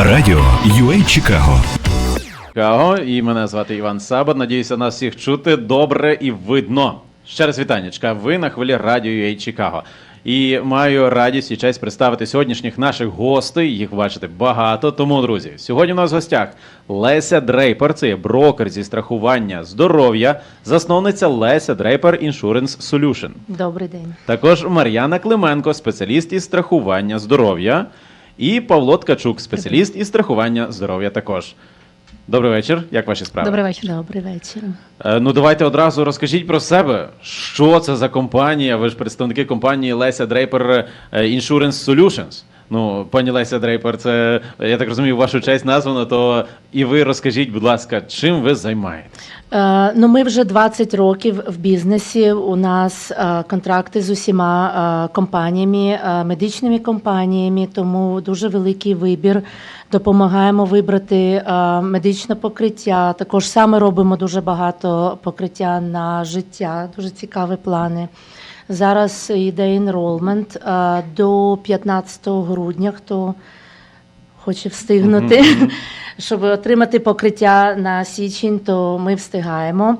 Радіо UA Чикаго. Чикаго, і мене звати Іван Сабат. Надіюся, нас всіх чути добре і видно. Ще раз вітаннячка. Ви на хвилі радіо UA Чикаго. І маю радість і честь представити сьогоднішніх наших гостей. Їх бачите багато. Тому, друзі, сьогодні у нас в гостях Леся Дрейпер, це є брокер зі страхування здоров'я, засновниця Леся Дрейпер Insurance Solution. Добрий день. Також Мар'яна Клименко, спеціаліст із страхування здоров'я, і Павло Ткачук, спеціаліст із страхування здоров'я також. Добрий вечір. Як ваші справи? Добрий вечір. Добрий вечір. Е, Ну, давайте одразу розкажіть про себе. Що це за компанія? Ви ж представники компанії Леся Дрейпер е, Insurance Solutions. Ну, пані Леся Дрейпер, це я так розумію, вашу честь названо. То і ви розкажіть, будь ласка, чим ви займаєтесь? Е, ну, ми вже 20 років в бізнесі. У нас е, контракти з усіма е, компаніями, е, медичними компаніями, тому дуже великий вибір. Допомагаємо вибрати е, медичне покриття. Також саме робимо дуже багато покриття на життя, дуже цікаві плани. Зараз йде інролмент е, до 15 грудня. Хто хоче встигнути, щоб отримати покриття на січень, то ми встигаємо.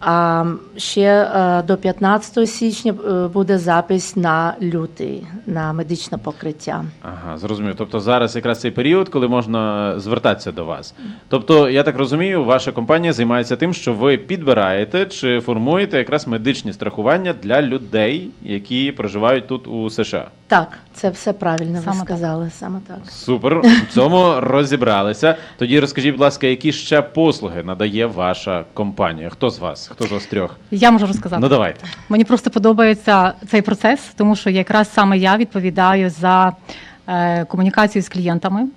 А ще е, до 15 січня е, буде запис на лютий на медичне покриття. Ага, зрозумів. Тобто зараз якраз цей період, коли можна звертатися до вас. Тобто, я так розумію, ваша компанія займається тим, що ви підбираєте чи формуєте якраз медичні страхування для людей, які проживають тут у США. Так, це все правильно Саме ви так. сказали. Саме так. Супер, в цьому розібралися. Тоді розкажіть, будь ласка, які ще послуги надає ваша компанія? Хто з вас? Хто з вас трьох? Я можу розказати. Ну давайте. Мені просто подобається цей процес, тому що якраз саме я відповідаю за е, комунікацію з клієнтами.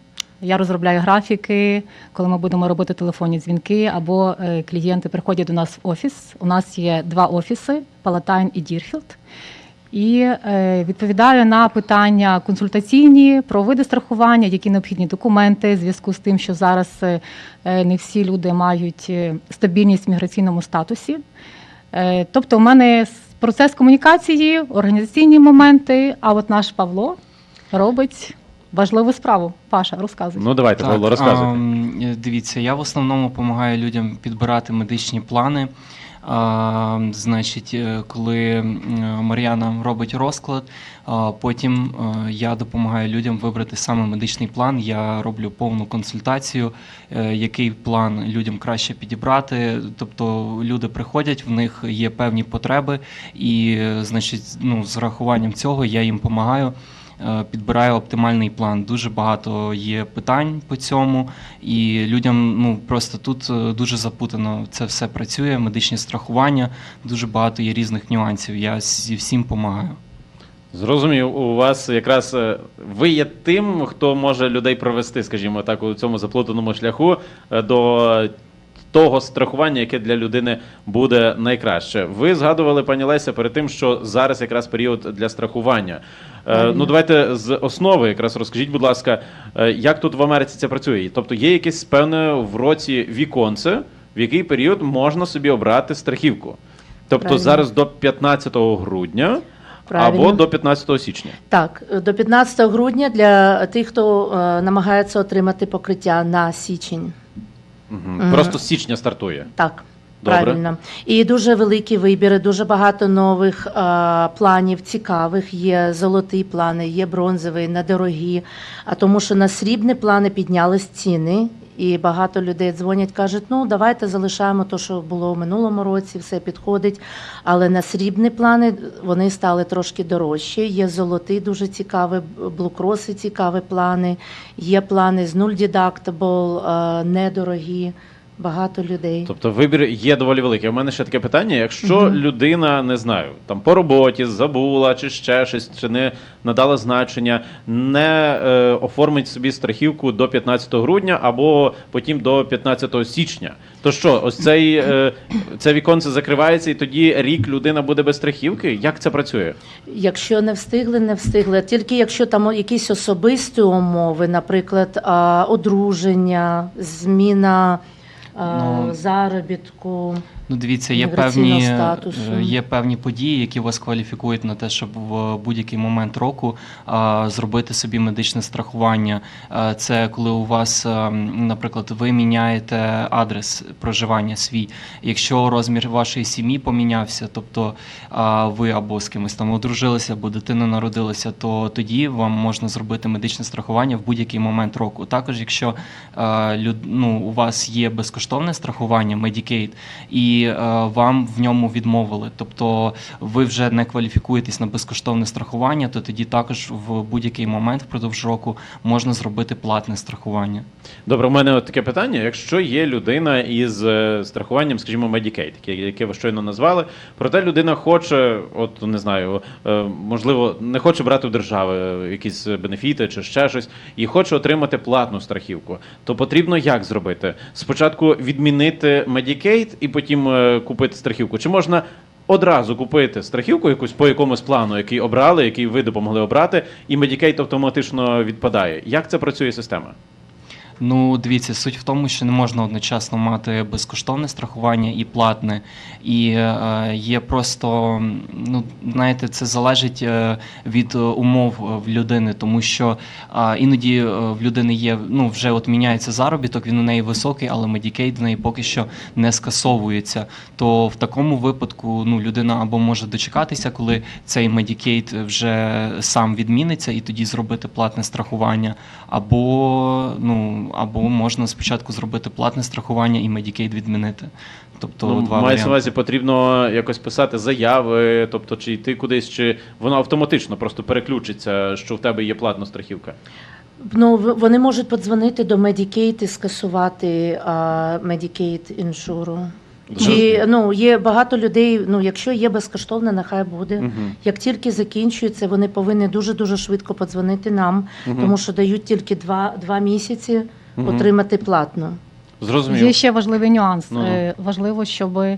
Я розробляю графіки, коли ми будемо робити телефонні дзвінки, або е, клієнти приходять до нас в офіс. У нас є два офіси: Палатайн і Дірфілд. І е, відповідаю на питання консультаційні про види страхування, які необхідні документи, в зв'язку з тим, що зараз е, е, не всі люди мають стабільність в міграційному статусі. Тобто, у мене процес комунікації, організаційні моменти. А от наш Павло робить важливу справу. Паша, розказуй. Ну давайте, Павло, розказуйте. дивіться, я в основному допомагаю людям підбирати медичні плани. А, значить, е, коли Мар'яна робить розклад, а, потім е, я допомагаю людям вибрати саме медичний план. Я роблю повну консультацію, е, який план людям краще підібрати. Тобто люди приходять, в них є певні потреби, і значить, ну, з рахуванням цього я їм допомагаю е, підбираю оптимальний план. Дуже багато є питань по цьому, і людям ну просто тут е, дуже запутано це все працює. Медичне страхування, дуже багато є різних нюансів. Я зі всім допомагаю. Зрозумів, у вас якраз е, ви є тим, хто може людей провести, скажімо так, у цьому заплутаному шляху до того страхування, яке для людини буде найкраще. Ви згадували, пані Леся, перед тим, що зараз якраз період для страхування. Е, Ну, давайте з основи якраз розкажіть, будь ласка, е, як тут в Америці це працює? Тобто є якесь певне в році віконце, в який період можна собі обрати страхівку. Тобто Правильно. зараз до 15 грудня. Правильно. Або до 15 січня. Так, до 15 грудня для тих, хто е, намагається отримати покриття на січень. Угу. Просто з січня стартує. Так. Добре. Правильно. І дуже великі вибіри, дуже багато нових е, планів цікавих. Є золоті плани, є бронзові, недорогі. А тому, що на срібні плани піднялись ціни, і багато людей дзвонять, кажуть, ну давайте залишаємо те, що було в минулому році, все підходить. Але на срібні плани вони стали трошки дорожчі. Є золоті, дуже цікаві, блукроси, цікаві плани. Є плани з нуль дедактабл, е, недорогі. Багато людей. Тобто вибір є доволі великий. У мене ще таке питання: якщо людина не знаю, там по роботі забула, чи ще щось, чи не надала значення, не е, оформить собі страхівку до 15 грудня або потім до 15 січня. То що, ось цей е, це віконце закривається, і тоді рік людина буде без страхівки? Як це працює? Якщо не встигли, не встигли. Тільки якщо там якісь особисті умови, наприклад, одруження, зміна Ну, заробітку. Ну, дивіться, є певні, статусу. е, є певні події, які вас кваліфікують на те, щоб в будь-який момент року а, зробити собі медичне страхування. Це коли у вас, наприклад, ви міняєте адрес проживання свій. Якщо розмір вашої сім'ї помінявся, тобто а, ви або з кимось там одружилися, або дитина народилася, то тоді вам можна зробити медичне страхування в будь-який момент року. Також, якщо люд, ну, у вас є безкоштовне страхування Medicaid, і е, вам в ньому відмовили, тобто ви вже не кваліфікуєтесь на безкоштовне страхування, то тоді також в будь-який момент впродовж року можна зробити платне страхування. Добре, у мене от таке питання. Якщо є людина із е, страхуванням, скажімо, Medicaid, яке, ви щойно назвали, проте людина хоче, от не знаю, е, можливо, не хоче брати у держави якісь бенефіти чи ще щось, і хоче отримати платну страхівку, то потрібно як зробити? Спочатку відмінити Medicaid і потім купити страхівку. Чи можна одразу купити страхівку якусь по якомусь плану, який обрали, який ви допомогли обрати, і Medicaid автоматично відпадає? Як це працює система? Ну, дивіться, суть в тому, що не можна одночасно мати безкоштовне страхування і платне. І е, є просто, ну, знаєте, це залежить е, від умов е, в людини, тому що е, іноді в людини є, ну, вже от міняється заробіток, він у неї високий, але Medicaid в неї поки що не скасовується. То в такому випадку ну, людина або може дочекатися, коли цей Medicaid вже сам відміниться, і тоді зробити платне страхування, або, ну, або можна спочатку зробити платне страхування і Medicaid відмінити. Тобто ну, два мається на увазі, потрібно якось писати заяви, тобто чи йти кудись, чи воно автоматично просто переключиться, що в тебе є платна страхівка. Ну, в- вони можуть подзвонити до Medicaid і скасувати а, Medicaid іншуру. Чи ну є багато людей? Ну, якщо є безкоштовне, нехай буде. Мгм. Як тільки закінчується, вони повинні дуже дуже швидко подзвонити нам, Мгм. тому що дають тільки два, два місяці. Отримати платно. Зрозумів. Є ще важливий нюанс. Ну-ну. Е, Важливо, щоб е,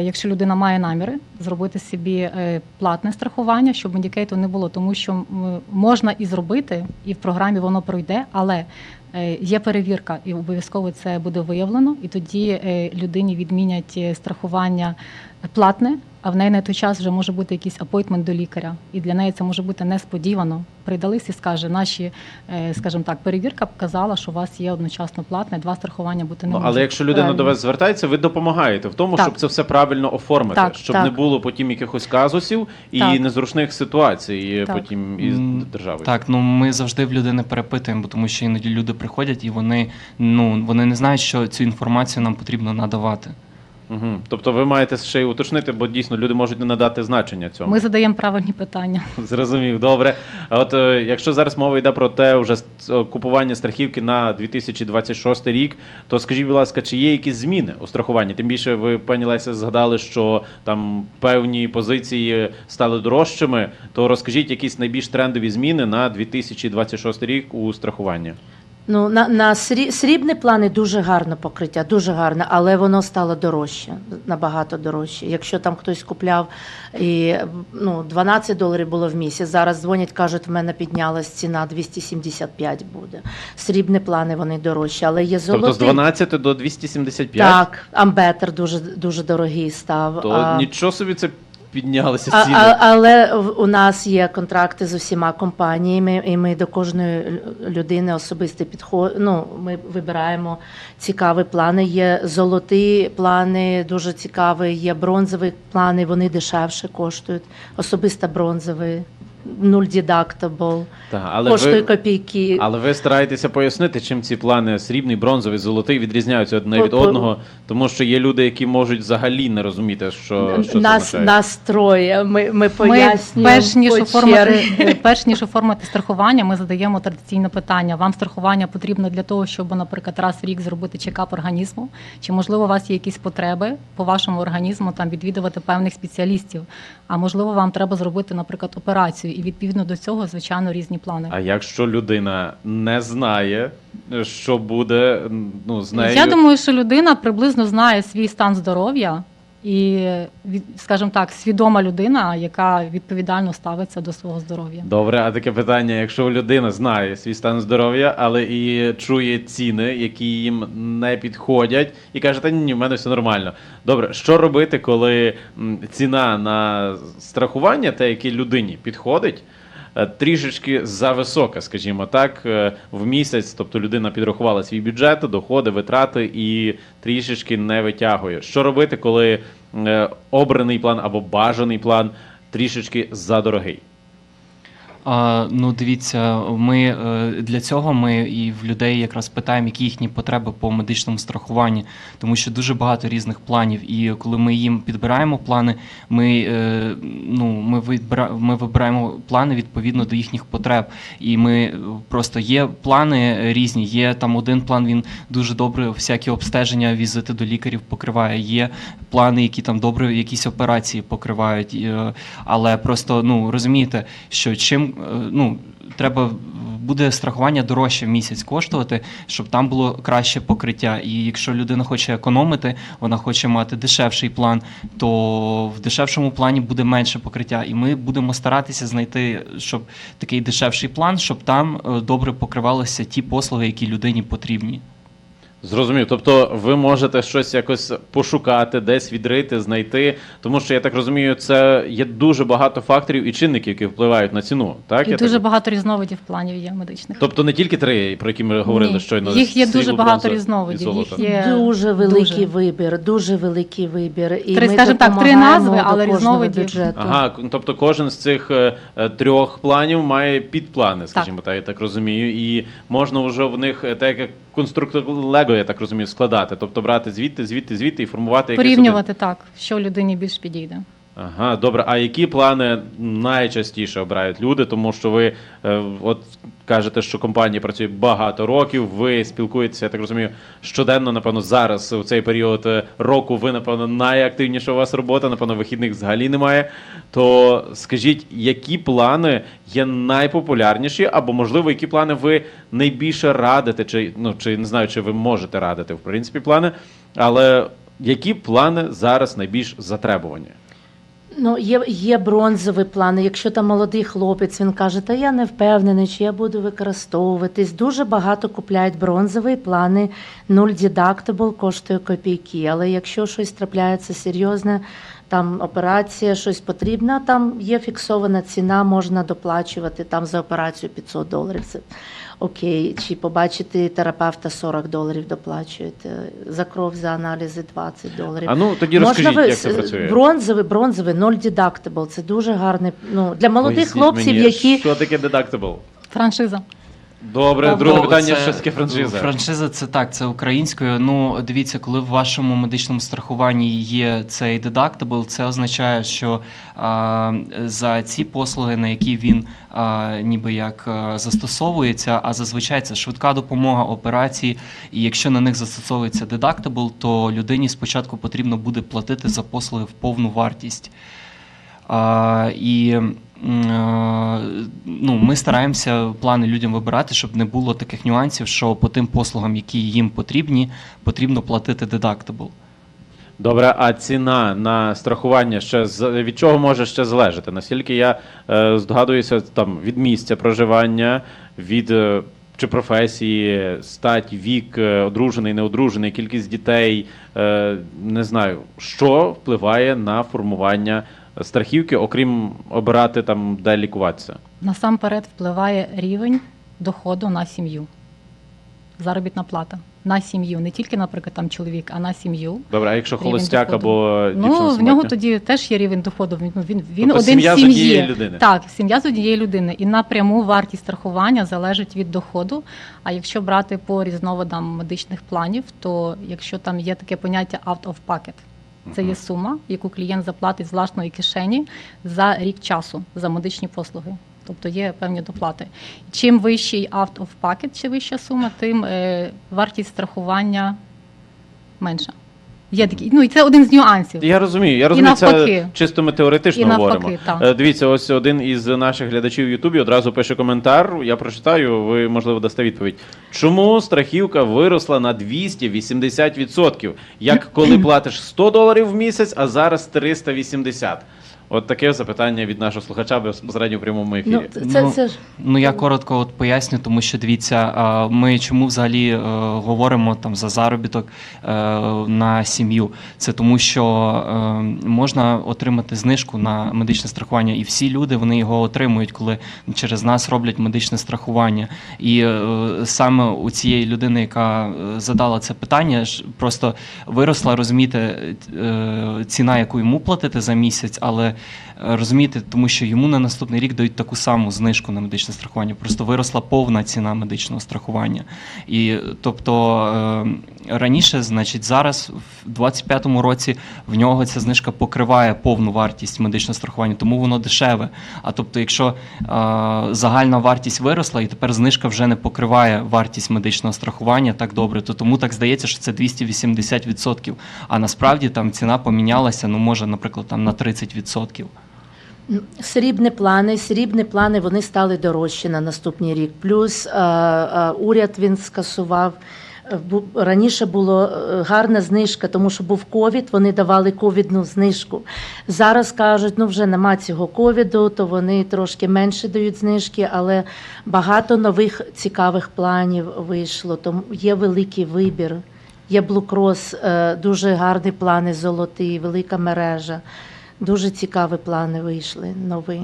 якщо людина має наміри, зробити собі е, платне страхування, щоб медікейту не було, тому що можна і зробити, і в програмі воно пройде, але е, є перевірка, і обов'язково це буде виявлено, і тоді е, людині відмінять страхування платне. А в неї на той час вже може бути якийсь апойтмент до лікаря, і для неї це може бути несподівано. Прийдались і скаже, наші, е, скажімо так, перевірка показала, що у вас є одночасно платне, два страхування бути не Ну, може. але якщо людина Правильно. до вас звертається, ви допомагаєте в тому, Так. щоб це все правильно оформити, Так, щоб так. не було потім якихось казусів і Так. незручних ситуацій Так. потім із М, державою. Так, ну ми завжди в людини перепитуємо, бо тому що іноді люди приходять і вони, ну, вони не знають, що цю інформацію нам потрібно надавати. Угу. Тобто ви маєте ще й уточнити, бо дійсно люди можуть не надати значення цьому. Ми задаємо правильні питання. Зрозумів, добре. А от е, якщо зараз мова йде про те, вже с- е, купування страхівки на 2026 рік, то скажіть, будь ласка, чи є якісь зміни у страхуванні? Тим більше ви, пані Леся, згадали, що там певні позиції стали дорожчими. То розкажіть якісь найбільш трендові зміни на 2026 рік у страхуванні. Ну на, на срі- срібні плани дуже гарне покриття, дуже гарне, але воно стало дорожче, набагато дорожче. Якщо там хтось купляв і ну 12 доларів було в місяць, зараз дзвонять, кажуть, в мене піднялась ціна 275 буде. Срібні плани вони дорожчі, але є золоті. Тобто з 12 до 275? Так, амбетер дуже дуже дорогий став. То А- нічого собі це піднялися а, ціни. а, але в- у нас є контракти з усіма компаніями, і ми до кожної людини особисто підход. Ну, ми вибираємо цікаві плани. Є золоті плани, дуже цікаві. Є бронзові плани, вони дешевше коштують. Особисто бронзовий, нуль deductible, Так, але коштує ви... копійки. Але ви стараєтеся пояснити, чим ці плани срібний, бронзовий, золотий відрізняються одне від по- одного, тому що є люди, які можуть взагалі не розуміти, що, що нас, це означає. нас троє. Ми, ми Ми пояснюємо перш ніж по оформити, перш ніж оформити страхування, ми задаємо традиційне питання. Вам страхування потрібно для того, щоб, наприклад, раз в рік зробити чекап організму? Чи можливо у вас є якісь потреби по вашому організму там відвідувати певних спеціалістів? А можливо, вам треба зробити, наприклад, операцію, і відповідно до цього, звичайно, різні плани. А якщо людина не знає, що буде ну, з нею. Я думаю, що людина приблизно знає свій стан здоров'я і, скажімо так, свідома людина, яка відповідально ставиться до свого здоров'я. Добре, а таке питання: якщо людина знає свій стан здоров'я, але і чує ціни, які їм не підходять, і каже, та ні, в мене все нормально. Добре, що робити, коли ціна на страхування, те, яке людині підходить, трішечки зависока, скажімо так, е, в місяць, тобто людина підрахувала свій бюджет, доходи, витрати і трішечки не витягує. Що робити, коли е, обраний план або бажаний план трішечки задорогий? А, ну, дивіться, ми е, для цього ми і в людей якраз питаємо, які їхні потреби по медичному страхуванні, тому що дуже багато різних планів. І коли ми їм підбираємо плани, ми, е, ну, ми, вибира, ми вибираємо плани відповідно до їхніх потреб. І ми е, просто є плани різні. Є там один план, він дуже добре всякі обстеження, візити до лікарів покриває. Є плани, які там добре якісь операції покривають. Але просто ну розумієте, що чим е, ну треба буде страхування дорожче в місяць коштувати, щоб там було краще покриття. І якщо людина хоче економити, вона хоче мати дешевший план, то в дешевшому плані буде менше покриття. І ми будемо старатися знайти, щоб такий дешевший план, щоб там е, добре покривалися ті послуги, які людині потрібні. Зрозумів. Тобто ви можете щось якось пошукати, десь відрити, знайти. Тому що я так розумію, це є дуже багато факторів і чинників, які впливають на ціну. Так І я дуже так... багато різновидів планів є медичних. Тобто не тільки три, про які ми говорили Ні, щойно. їх є дуже багато різновидів, їх є- Дуже великий дуже. вибір, дуже великий вибір. І Три, ми скажімо так, три назви, але різновидів. бюджету. Ага, тобто кожен з цих е, е, трьох планів має підплани, скажімо так, я так розумію. І можна вже в них е, так як конструктор Лего, я так розумію, складати. Тобто брати звідти, звідти, звідти і формувати якийсь один- Порівнювати так, що людині більш підійде. Ага, добре. А які плани найчастіше обирають люди? Тому що ви е, от кажете, що компанія працює багато років. Ви спілкуєтеся, я так розумію, щоденно, напевно, зараз у цей період е, року ви, напевно, найактивніша у вас робота, напевно, вихідних взагалі немає. То скажіть, які плани є найпопулярніші, або можливо, які плани ви найбільше радите, чи ну чи не знаю, чи ви можете радити в принципі плани, але які плани зараз найбільш затребувані? Ну, є, є бронзові плани. Якщо там молодий хлопець, він каже, та я не впевнений, чи я буду використовуватись. Дуже багато купляють бронзові плани, нуль дедактабл коштує копійки. Але якщо щось трапляється серйозне, там операція, щось потрібно, там є фіксована ціна, можна доплачувати там за операцію 500 доларів. Це окей. Чи побачити терапевта 40 доларів доплачуєте, за кров, за аналізи 20 доларів. А ну тоді Можна розкажіть, ви як це працює. Бронзовий, бронзовий, ноль deductible. Це дуже гарний. Ну для молодих Поясніть хлопців, мені, які що таке deductible? Франшиза. Добре, друге питання, це- що таке франшиза. Франшиза це так, це українською. Ну, дивіться, коли в вашому медичному страхуванні є цей дедактабл, це означає, що а, за ці послуги, на які він а, ніби як застосовується, а зазвичай це швидка допомога, операції. І якщо на них застосовується дедактабл, то людині спочатку потрібно буде платити за послуги в повну вартість. І е, ну, ми стараємося плани людям вибирати, щоб не було таких нюансів, що по тим послугам, які їм потрібні, потрібно платити дедактабл. Добре, а ціна на страхування ще від чого може ще залежати? Наскільки я е, здогадуюся, там від місця проживання, від е, чи професії, стать, вік, е, одружений, неодружений, кількість дітей, е, не знаю, що впливає на формування страхівки, окрім обирати там, де лікуватися. Насамперед впливає рівень доходу на сім'ю. Заробітна плата на сім'ю, не тільки, наприклад, там чоловік, а на сім'ю. Добре, а якщо Рівень холостяк доходу. або дівчина Ну, в нього самотня? тоді теж є рівень доходу. Він, ну, він, він Тобто один сім'я з однієї людини? Так, сім'я з однієї людини. І напряму вартість страхування залежить від доходу. А якщо брати по різновидам медичних планів, то якщо там є таке поняття out of pocket, це є сума, яку клієнт заплатить з власної кишені за рік часу за медичні послуги. Тобто є певні доплати. Чим вищий out of pocket, чи вища сума, тим е, вартість страхування менша. Є такі, ну і це один з нюансів. Я розумію, я розумію, це навпаки. чисто ми теоретично І навпаки, говоримо. так. Е, Дивіться, ось один із наших глядачів в Ютубі одразу пише коментар. Я прочитаю, ви можливо дасте відповідь. Чому страхівка виросла на 280%? Як коли платиш 100 доларів в місяць, а зараз 380? От таке запитання від нашого слухача безпосередньо в прямому ефірі. Ну, це, Ну, це ж Ну я коротко от поясню, тому що дивіться, ми чому взагалі е, говоримо там за заробіток е, на сім'ю. Це тому, що е, можна отримати знижку на медичне страхування, і всі люди вони його отримують, коли через нас роблять медичне страхування. І саме у цієї людини, яка задала це питання, ж просто виросла, розумієте, е, ціна, яку йому платити за місяць, але е, розумієте, тому що йому на наступний рік дають таку саму знижку на медичне страхування. Просто виросла повна ціна медичного страхування. І тобто е, раніше, значить, зараз в 25-му році в нього ця знижка покриває повну вартість медичного страхування, тому воно дешеве. А тобто, якщо е, загальна вартість виросла, і тепер знижка вже не покриває вартість медичного страхування так добре, то тому так здається, що це 280%. А насправді там ціна помінялася, ну може, наприклад, там на 30%. Срібні плани, срібні плани вони стали дорожчі на наступний рік. Плюс е, е, уряд він скасував. е, Раніше була гарна знижка, тому що був ковід, вони давали ковідну знижку. Зараз кажуть, ну вже нема цього ковіду, то вони трошки менше дають знижки, але багато нових цікавих планів вийшло. Тому є великий вибір. Є Блукрос, дуже гарні плани, золоті, велика мережа. Дуже цікаві плани вийшли, нові.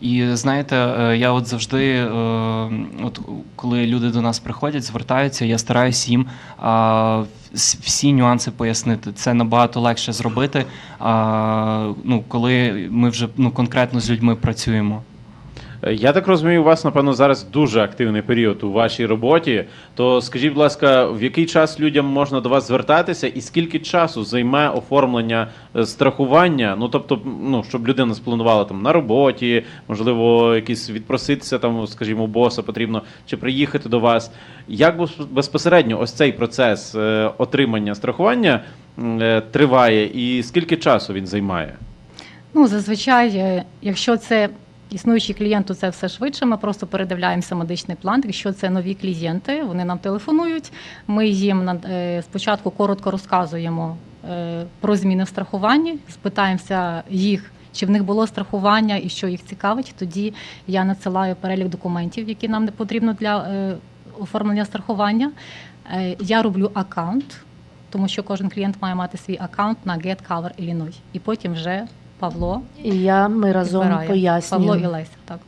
І знаєте, е, я от завжди, е, от коли люди до нас приходять, звертаються, я стараюся їм всі нюанси пояснити. Це набагато легше зробити, ну, коли ми вже ну, конкретно з людьми працюємо. Е, Я так розумію, у вас, напевно, зараз дуже активний період у вашій роботі. То скажіть, будь ласка, в який час людям можна до вас звертатися, і скільки часу займе оформлення е, страхування? Ну тобто, ну щоб людина спланувала там на роботі, можливо, якісь відпроситися там, скажімо, боса потрібно чи приїхати до вас. Як безпосередньо ось цей процес е, отримання страхування триває, і скільки часу він займає? Ну, зазвичай, якщо це існуючий клієнт, то це все швидше. Ми просто передивляємося медичний план. Якщо це нові клієнти, вони нам телефонують. Ми їм е, спочатку коротко розказуємо е, про зміни в страхуванні, спитаємося їх. Чи в них було страхування і що їх цікавить? Тоді я надсилаю перелік документів, які нам не потрібно для е, оформлення страхування. Я роблю аккаунт, тому що кожен клієнт має мати свій аккаунт на Get Cover Illinois. І потім вже Павло І я ми разом підбирає. пояснюємо. Павло і Леся, так.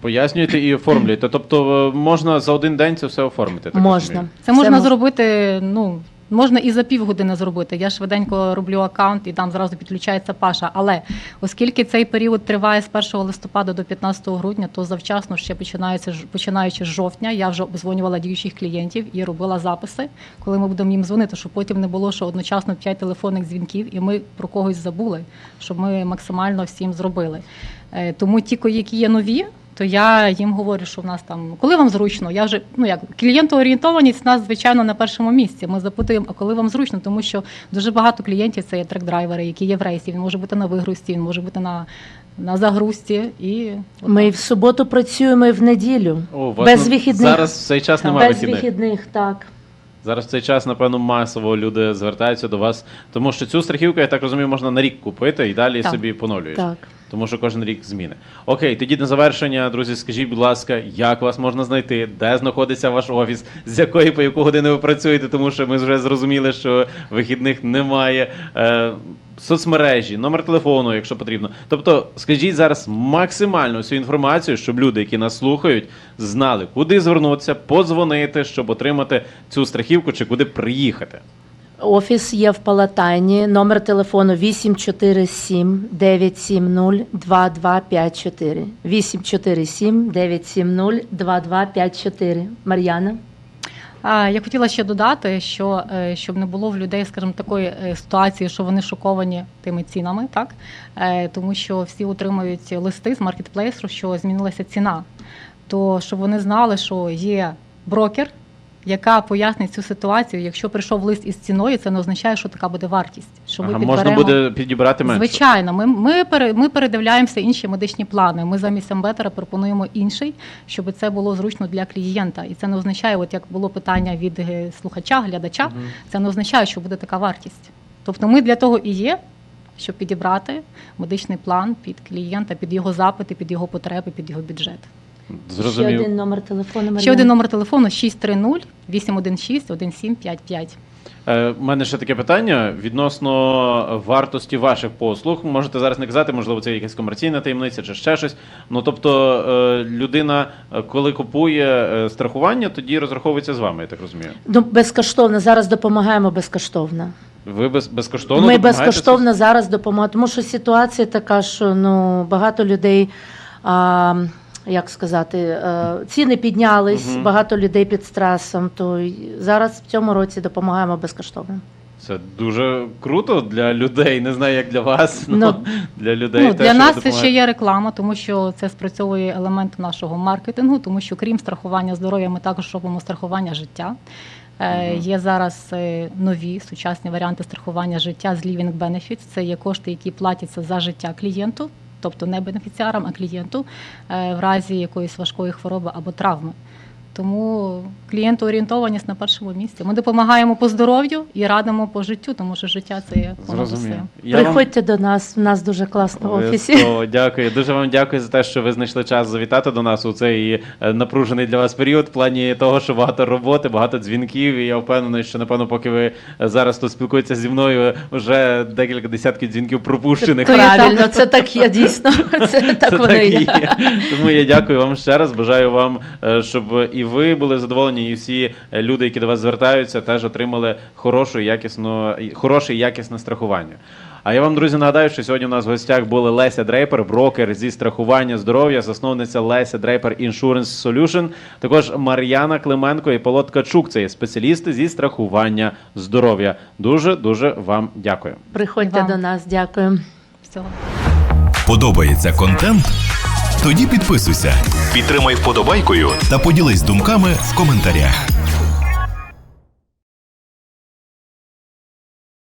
Пояснюєте і оформлюєте. Тобто е, можна за один день це все оформити? так Можна. Це можна мож- зробити, ну. Можна і за півгодини зробити. Я швиденько роблю аккаунт і там зразу підключається Паша. Але оскільки цей період триває з 1 листопада до 15 грудня, то завчасно ще починається починаючи з жовтня. Я вже обдзвонювала діючих клієнтів і робила записи, коли ми будемо їм дзвонити, щоб потім не було, що одночасно 5 телефонних дзвінків, і ми про когось забули, щоб ми максимально всім зробили. Е, Тому ті, які є нові, то я їм говорю, що в нас там, коли вам зручно, я вже ну як клієнтоорієнтованість в нас звичайно на першому місці. Ми запитуємо, а коли вам зручно, тому що дуже багато клієнтів це є трек-драйвери, які є в рейсі. Він може бути на вигрузці, він може бути на, на загрузці і Ми і в суботу працюємо і в неділю. О, вас Без ну, вихідних. Зараз в цей час немає Без вихідних. вихідних, так. Зараз в цей час, напевно, масово люди звертаються до вас, тому що цю страхівку, я так розумію, можна на рік купити і далі Так. собі поновлюєш. Так. Тому що кожен рік зміни. Окей, тоді на завершення, друзі, скажіть, будь ласка, як вас можна знайти, де знаходиться ваш офіс, з якої по яку годину ви працюєте, тому що ми вже зрозуміли, що вихідних немає. Е, соцмережі, номер телефону, якщо потрібно. Тобто, скажіть зараз максимально всю інформацію, щоб люди, які нас слухають, знали, куди звернутися, подзвонити, щоб отримати цю страхівку чи куди приїхати. Офіс є в Палатайні. Номер телефону 847 970 2254. 847 970 2254. Мар'яна. Я хотіла ще додати, що е, щоб не було в людей, скажімо, такої е, ситуації, що вони шоковані тими цінами, так Е, тому що всі отримують листи з маркетплейсу, що змінилася ціна. То щоб вони знали, що є брокер, яка пояснить цю ситуацію. Якщо прийшов лист із ціною, це не означає, що така буде вартість. Що ми Ага, підберемо... можна буде підібрати менше. Звичайно, ми, ми, пере, ми передивляємося інші медичні плани. Ми замість Амбетера пропонуємо інший, щоб це було зручно для клієнта. І це не означає, от як було питання від е, слухача, глядача, це не означає, що буде така вартість. Тобто ми для того і є, щоб підібрати медичний план під клієнта, під його запити, під його потреби, під його бюджет. Ще один номер телефону. Ще один номер телефону 630 816 1755. Е, У мене ще таке питання відносно вартості ваших послуг. Можете зараз не казати, можливо, це якась комерційна таємниця чи ще щось. Ну тобто, е, людина, е, коли купує е, страхування, тоді розраховується з вами, я так розумію. Ну, безкоштовно. Зараз допомагаємо безкоштовно. Ви без, безкоштовно Ми допомагаєте безкоштовно зараз допомагаємо, тому що ситуація така, що ну багато людей. А, як сказати, е, ціни піднялись, Мгм. багато людей під стресом. То зараз в цьому році допомагаємо безкоштовно. Це дуже круто для людей. Не знаю, як для вас. Ну, Ну, для людей Ну, те, для нас це ще є реклама, тому що це спрацьовує елемент нашого маркетингу, тому що крім страхування здоров'я, ми також робимо страхування життя. Е. Є зараз е, нові сучасні варіанти страхування життя з Living Benefits. Це є кошти, які платяться за життя клієнту, тобто не бенефіціарам, а клієнту е, в разі якоїсь важкої хвороби або травми. Тому клієнтоорієнтованість на першому місці. Ми допомагаємо по здоров'ю і радимо по життю, тому що життя це є понад усе. Я вам- Приходьте до нас, у нас дуже класно в офісі. Дякую. Дуже вам дякую за те, що ви знайшли час завітати до нас у цей е, напружений для вас період, в плані того, що багато роботи, багато дзвінків. І я впевнений, що напевно, поки ви зараз тут спілкуєтеся зі мною, вже декілька десятків дзвінків пропущених. То є Правильно, це так є дійсно. Це так Це воно так є. Тому я дякую вам ще раз. Бажаю вам, е, щоб і ви були задоволені, і всі е, люди, які до вас звертаються, теж отримали хорошу, якісну, хороше і якісне страхування. А я вам, друзі, нагадаю, що сьогодні у нас в гостях були Леся Дрейпер, брокер зі страхування здоров'я, засновниця Леся Дрейпер Insurance Solution, також Мар'яна Клименко і Павло Ткачук. Це є спеціалісти зі страхування здоров'я. Дуже дуже вам дякую. Приходьте Вам. до нас, дякую. Всього. Подобається контент? Тоді підписуйся, підтримай вподобайкою та поділись думками в коментарях.